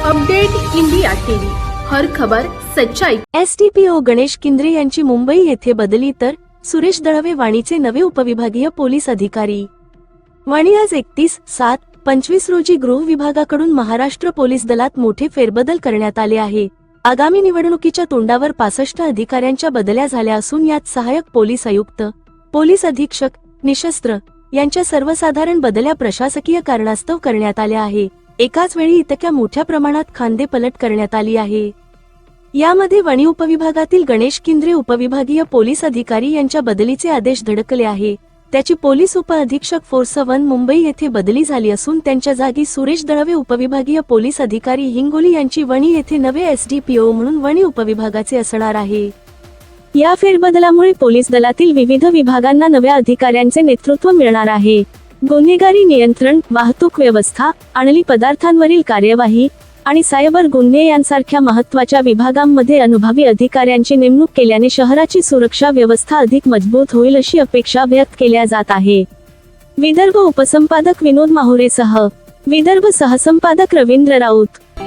Update India TV. हर खबर सच्चाई. STPO Ganesh Kindre यांची मुंबई येथे बदली तर सुरेश दळवे वाणीचे नवे उपविभागीय पोलीस अधिकारी. वाणी आज एकतीस सात पंचवीस रोजी गृह विभागाकडून महाराष्ट्र पोलीस दलात मोठे फेरबदल करण्यात आले आहे. आगामी निवडणुकीच्या तोंडावर पासष्ट अधिकाऱ्यांच्या बदल्या झाल्या असून यात सहाय्यक पोलीस आयुक्त पोलीस अधीक्षक निशस्त्र यांच्या सर्वसाधारण बदल्या प्रशासकीय कारणास्तव करण्यात आल्या आहे. एकाच वेळी इतक्या मोठ्या प्रमाणात खांदेपलट करण्यात आली आहे. यामध्ये वणी उपविभागातील गणेश किंद्रे उपविभागीय पोलीस अधिकारी यांच्या बदलीचे आदेश धडकले आहे. त्याची पोलीस उप अधीक्षक फोर्स वन मुंबई येथे बदली झाली असून त्यांच्या जागी सुरेश दळवे उपविभागीय पोलीस अधिकारी हिंगोली यांची वणी येथे नवे एसडीपीओ म्हणून वणी उपविभागाचे असणार आहे. या फेरबदलामुळे पोलीस दलातील विविध विभागांना नव्या अधिकाऱ्यांचे नेतृत्व मिळणार आहे. गुन्हेगारी नियंत्रण वाहतूक व्यवस्था आणली पदार्थांवरील कार्यवाही आणि सायबर गुन्हे यांसारख्या महत्त्वाच्या विभागांमध्ये अनुभवी अधिकाऱ्यांची नेमणूक केल्याने शहराची सुरक्षा व्यवस्था अधिक मजबूत होईल अशी अपेक्षा व्यक्त केल्या जात आहे. विदर्भ उपसंपादक विनोद माहुरेसह विदर्भ सहसंपादक रवींद्र राऊत